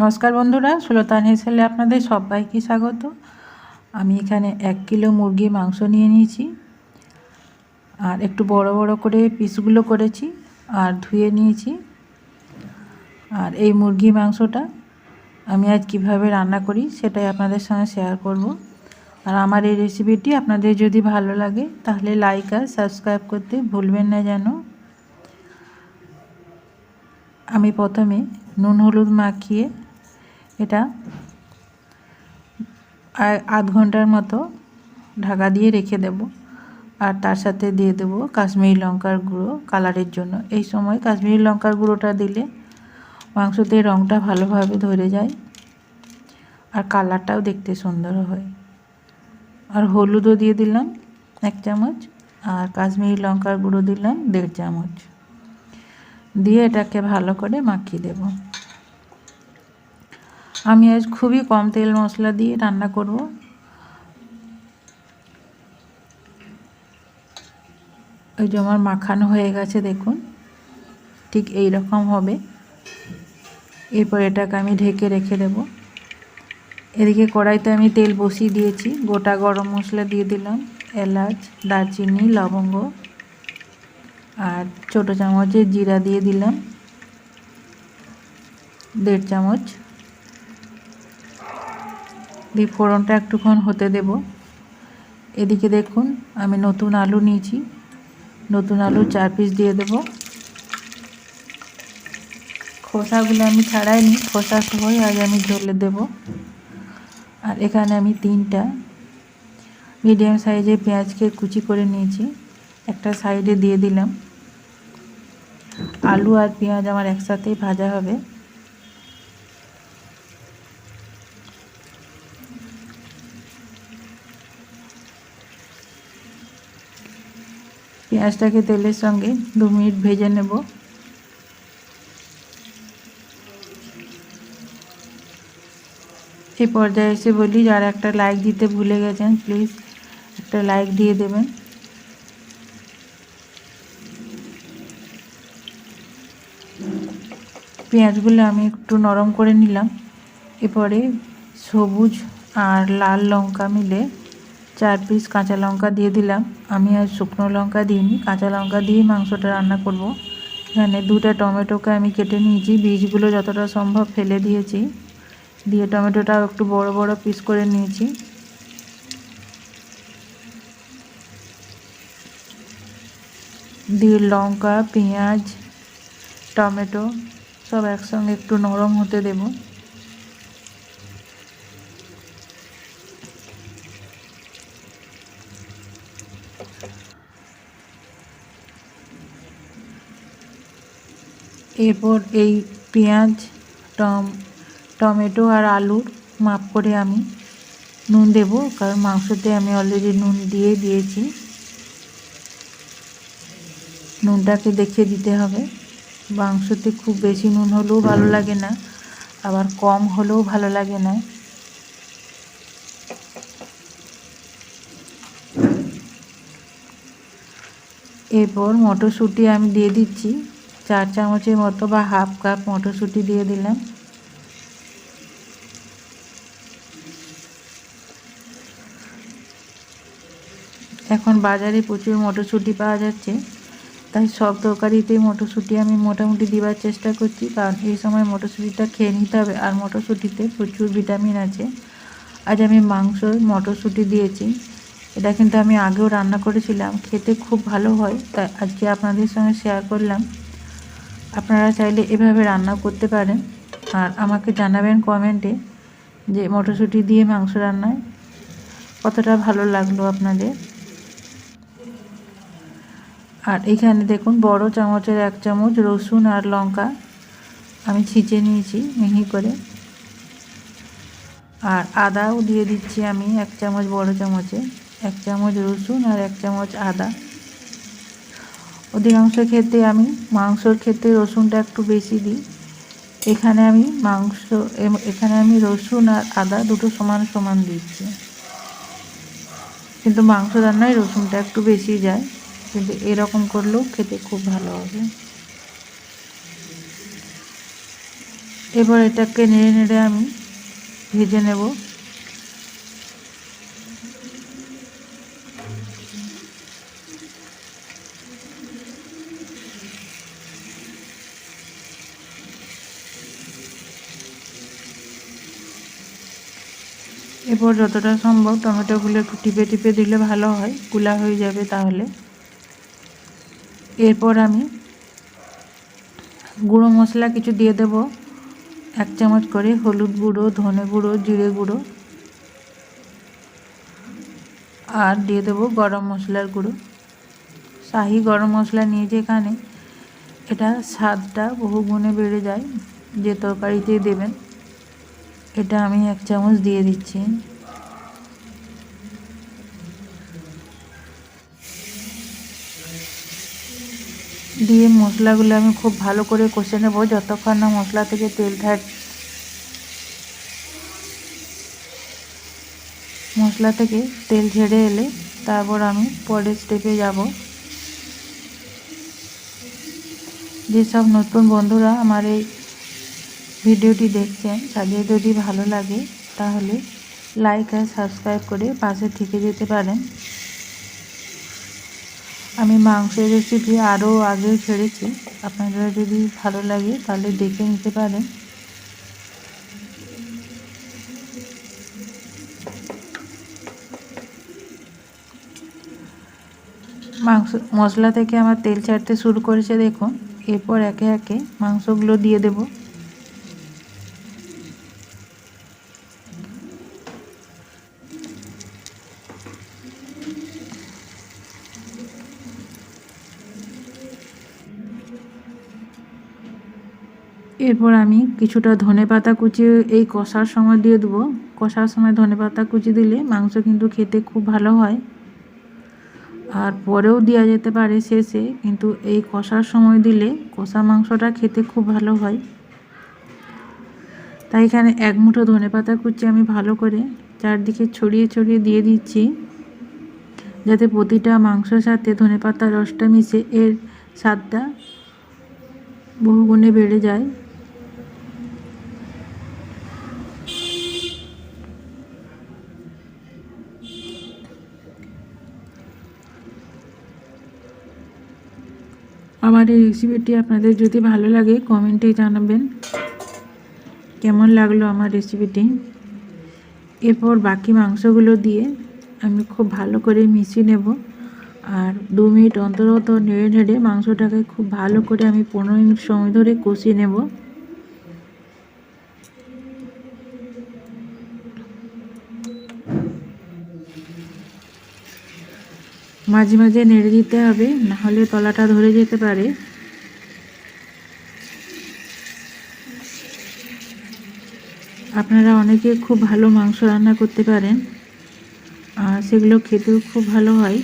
নমস্কার বন্ধুরা সুলতান হেসেলে আপনাদের সবাইকে স্বাগত। আমি এখানে এক কিলো মুরগি মাংস নিয়ে নিয়েছি। আর একটু বড় বড় করে পিসগুলো করেছি আর ধুয়ে নিয়েছি। আর এই মুরগি মাংসটা আমি আজ কীভাবে রান্না করি সেটাই আপনাদের সঙ্গে শেয়ার করব। আর আমার এই রেসিপিটি আপনাদের যদি ভালো লাগে, তাহলে লাইক আর সাবস্ক্রাইব করতে ভুলবেন না যেন। আমি প্রথমে নুন হলুদ মাখিয়ে এটা। আধ ঘণ্টার মতো ঢাকা দিয়ে রেখে দেব। আর তার সাথে দিয়ে দেব কাশ্মীরি লঙ্কার গুঁড়ো কালারের জন্য। এই সময় কাশ্মীরি লঙ্কার গুঁড়োটা দিলে মাংসতে রঙটা ভালোভাবে ধরে যায় আর কালারটাও দেখতে সুন্দর হয়। আর হলুদও দিয়ে দিলাম এক চামচ আর কাশ্মীরি লঙ্কার গুঁড়ো দিলাম দেড় চামচ। দিয়ে এটাকে ভালো করে মাখিয়ে দেব। আমি আজ খুবই কম তেল মশলা দিয়ে রান্না করব। ওই যে আমার মাখানো হয়ে গেছে, দেখুন। ঠিক এই রকম হবে। এরপর এটাকে আমি ঢেকে রেখে দেব। এদিকে কড়াইতে আমি তেল বসিয়ে দিয়েছি। গোটা গরম মশলা দিয়ে দিলাম। এলাচ, দারচিনি, লবঙ্গ আর ছোটো চামচের জিরা দিয়ে দিলাম। দেড় চামচ দিয়ে ফোড়নটা একটুক্ষণ হতে দেব। এদিকে দেখুন, আমি নতুন আলু নিয়েছি। নতুন আলু চার পিস দিয়ে দেব। খোসাগুলো আমি ছাড়াইনি, খোসা সহই আজ আমি ঝোলে দেব। আর এখানে আমি তিনটা মিডিয়াম সাইজে পেঁয়াজকে কুচি করে নিয়েছি। একটা সাইডে দিয়ে দিলাম। আলু আর পেঁয়াজ আমার একসাথেই ভাজা হবে। পেঁয়াজটাকে তেলের সঙ্গে দু মিনিট ভেজে নেব। এই পর্যায়ে এসে বলি, যারা একটা লাইক দিতে ভুলে গেছেন প্লিজ একটা লাইক দিয়ে দেবেন। পেঁয়াজগুলো আমি একটু নরম করে নিলাম। এরপরে সবুজ আর লাল লঙ্কা মিলে চার পিস কাঁচা লঙ্কা দিয়ে দিলাম। আমি আর শুকনো লঙ্কা দিইনি। কাঁচা লঙ্কা দিয়েই মাংসটা রান্না করব। এখানে দুটা টমেটোকে আমি কেটে নিয়েছি। বীজগুলো যতটা সম্ভব ফেলে দিয়েছি। দিয়ে টমেটোটাও একটু বড় বড় পিস করে নিয়েছি। দিয়ে লঙ্কা, পেঁয়াজ, টমেটো সব একসঙ্গে একটু নরম হতে দেবো। এরপর এই পেঁয়াজ, টম, টমেটো আর আলুর মাপ করে আমি নুন দেব, কারণ মাংসতে আমি অলরেডি নুন দিয়ে দিয়েছি। নুনটাকে দেখে দিতে হবে। মাংসতে খুব বেশি নুন হলেও ভালো লাগে না, আবার কম হলেও ভালো লাগে না। এরপর মটরশুঁটি আমি দিয়ে দিচ্ছি। চার চামচের মতো বা হাফ কাপ মটরশুঁটি দিয়ে দিলাম। এখন বাজারে প্রচুর মটরশুঁটি পাওয়া যাচ্ছে, তাই সব তরকারিতেই মটরশুঁটি আমি মোটামুটি দেওয়ার চেষ্টা করছি, কারণ এই সময় মটরশুঁটিটা খেয়ে নিতে হবে আর মটরশুঁটিতে প্রচুর ভিটামিন আছে। আজ আমি মাংস মটরশুঁটি দিয়েছি, এটা কিন্তু আমি আগেও রান্না করেছিলাম, খেতে খুব ভালো হয়, তাই আজকে আপনাদের সঙ্গে শেয়ার করলাম। আপনারা চাইলে এভাবে রান্না করতে পারেন। আর আমাকে জানাবেন কমেন্টে যে মটরশুঁটি দিয়ে মাংস রান্নায় কতটা ভালো লাগল আপনাদের। আর এখানে দেখুন, বড় চামচের এক চামচ রসুন আর লঙ্কা আমি ছিঁচে নিয়েছি মিহি করে। আর আদাও দিয়ে দিচ্ছি আমি এক চামচ বড় চামচে, এক চামচ রসুন আর এক চামচ আদা। অধিকাংশ ক্ষেত্রে আমি মাংসর ক্ষেত্রে রসুনটা একটু বেশি দিই। এখানে আমি মাংস এখানে আমি রসুন আর আদা দুটো সমান সমান দিচ্ছি। কিন্তু মাংস রান্নায় রসুনটা একটু বেশি যায়, কিন্তু এরকম করলেও খেতে খুব ভালো হবে। এবার এটাকে নেড়ে নেড়ে আমি ভেজে নেব। এরপর যতটা সম্ভব টমেটোগুলো একটু টিপে টিপে দিলে ভালো হয়, কুলা হয়ে যাবে তাহলে। এরপর আমি গুঁড়ো মশলা কিছু দিয়ে দেব, এক চামচ করে হলুদ গুঁড়ো, ধনে গুঁড়ো, জিরে গুঁড়ো। আর দিয়ে দেবো গরম মশলার গুঁড়ো। শাহি গরম মশলা নিয়ে যেখানে এটা স্বাদটা বহু গুণে বেড়ে যায়, যে তরকারিতে দেবেন। এটা আমি এক চামচ দিয়ে দিচ্ছি। দিয়ে মশলাগুলো আমি খুব ভালো করে কষে নেব, যতক্ষণ না মশলা থেকে তেল থাক মশলা থেকে তেল ছেড়ে এলে তারপর আমি পরের স্টেপে যাব। যেসব নতুন বন্ধুরা আমার এই ভিডিওটি দেখছেন তাদের যদি ভালো লাগে, তাহলে লাইক আর সাবস্ক্রাইব করে পাশে থেকে যেতে পারেন। আমি মাংসের রেসিপি আরও আগে ছেড়েছি আপনারা যদি ভালো লাগে তাহলে দেখে নিতে পারেন। মাংস, মশলা থেকে আমার তেল ছাড়তে শুরু করেছে, দেখুন। এরপর একে একে মাংসগুলো দিয়ে দেবো। এরপর আমি কিছুটা ধনে পাতা কুচি এই কষার সময় দিয়ে দেবো। কষার সময় ধনে পাতা কুচি দিলে মাংস কিন্তু খেতে খুব ভালো হয়। আর পরেও দেওয়া যেতে পারে শেষে, কিন্তু এই কষার সময় দিলে কষা মাংসটা খেতে খুব ভালো হয়। তাই এখানে এক মুঠো ধনে পাতা কুচি আমি ভালো করে চারদিকে ছড়িয়ে ছড়িয়ে দিয়ে দিচ্ছি, যাতে প্রতিটা মাংসর সাথে ধনে পাতার রসটা মিশে, এর স্বাদটা বহুগুণে বেড়ে যায়। আমার এই রেসিপিটি আপনাদের যদি ভালো লাগে কমেন্টে জানাবেন। কেমন লাগল আমার রেসিপিটি এরপর বাকি মাংসগুলো দিয়ে আমি খুব ভালো করে মিশিয়ে নেব। আর দু মিনিট অন্তর অন্তর নেড়ে নেড়ে মাংসটাকে খুব ভালো করে আমি পনেরো মিনিট সময় ধরে কষিয়ে নেব। মাঝে মাঝে নেড়ে দিতে হবে নাহলে তলাটা ধরে যেতে পারে। আপনারা অনেকে খুব ভালো মাংস রান্না করতে পারেন সেগুলো খেতেও খুব ভালো হয়।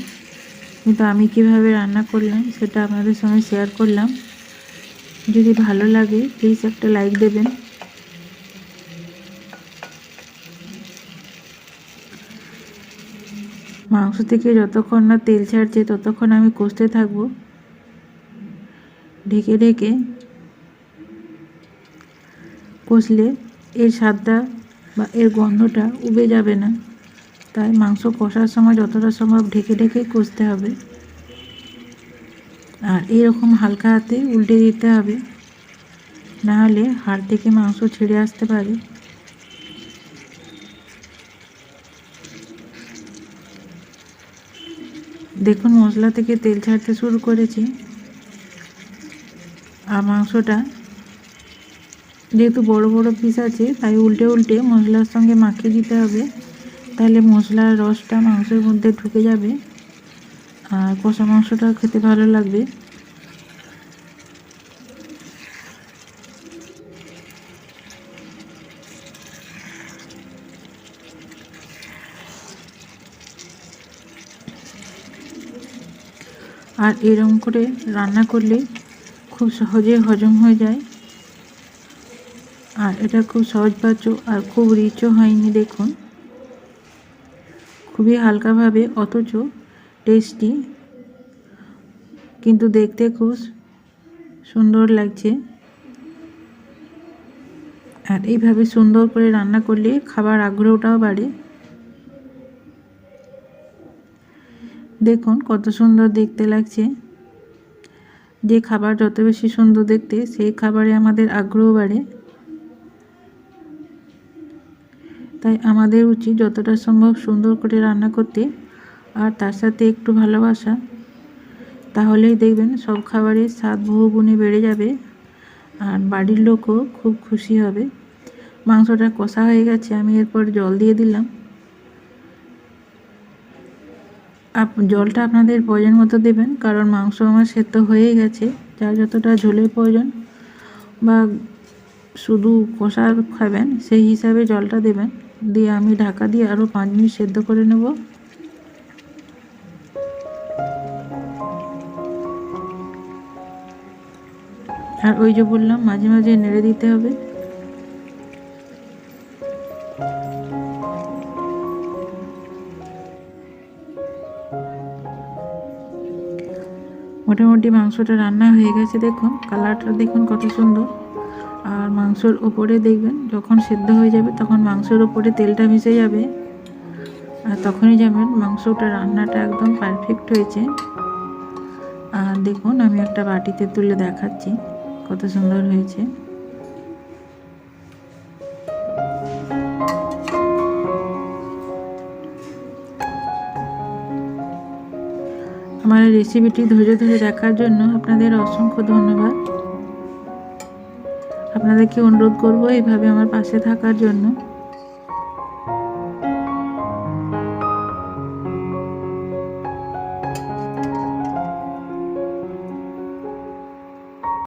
কিন্তু আমি কীভাবে রান্না করলাম সেটা আপনাদের সঙ্গে শেয়ার করলাম। যদি ভালো লাগে প্লিজ একটা লাইক দেবেন। মাংস থেকে যতক্ষণ না তেল ছাড়ছে, ততক্ষণ আমি কষতে থাকব। ঢেকে ঢেকে কষলে এর স্বাদটা বা এর গন্ধটা উবে যাবে না। তাই মাংস কষার সময় যতটা সম্ভব ঢেকে ঢেকে কষতে হবে। আর এরকম হালকা হাতে উল্টে দিতে হবে। নাহলে হাড় থেকে মাংস ছেড়ে আসতে পারে। দেখুন, মশলা থেকে তেল ছাড়তে শুরু করেছি। আর মাংসটা যেহেতু বড় বড় পিস আছে, তাই উল্টে উল্টে মশলার সঙ্গে মাখিয়ে দিতে হবে। তাহলে মশলার রসটা মাংসের মধ্যে ঢুকে যাবে। আর কষা মাংসটাও খেতে ভালো লাগবে। আর এরকম করে রান্না করলে খুব সহজে হজম হয়ে যায়। আর এটা খুব সহজ সহজপাচ্য আর খুব রিচও হয়নি দেখুন। খুবই হালকাভাবে, অথচ টেস্টি কিন্তু দেখতে খুব সুন্দর লাগছে। আর এইভাবে সুন্দর করে রান্না করলে খাবার আগ্রহটাও বাড়ে। দেখুন কত সুন্দর দেখতে লাগছে। যে খাবার যত বেশি সুন্দর দেখতে, সেই খাবারে আমাদের আগ্রহ বাড়ে। তাই আমাদের উচিত যতটা সম্ভব সুন্দর করে রান্না করতে আর তার সাথে একটু ভালোবাসা, তাহলেই দেখবেন সব খাবারের স্বাদ বহু গুণে বেড়ে যাবে আর বাড়ির লোকও খুব খুশি হবে। মাংসটা কষা হয়ে গেছে, আমি এরপর জল দিয়ে দিলাম। জলটা আপনাদের প্রয়োজন মতো দেবেন, কারণ মাংস আমার সেদ্ধ হয়ে গেছে, যার যতটা ঝোলের প্রয়োজন বা শুধু কষা খাবেন, সেই হিসাবে জলটা দেবেন। দিয়ে আমি ঢাকা দিয়ে আরও পাঁচ মিনিট সেদ্ধ করে নেব। আর ওই যে বললাম, মাঝে মাঝে নেড়ে দিতে হবে। মোটামুটি মাংসটা রান্না হয়ে গেছে দেখুন, কালারটা দেখুন কত সুন্দর। আর মাংসর ওপরে দেখবেন, যখন সেদ্ধ হয়ে যাবে তখন মাংসর ওপরে তেলটা মিশে যাবে। আর তখনই যাবেন মাংসটা, রান্নাটা একদম পারফেক্ট হয়েছে। আর দেখুন, আমি একটা বাটিতে তুলে দেখাচ্ছি কত সুন্দর হয়েছে। আমার রেসিপিটি ধৈর্য ধরে দেখার জন্য আপনাদের অসংখ্য ধন্যবাদ। আপনাদেরকে অনুরোধ করব এইভাবে আমার পাশে থাকার জন্য।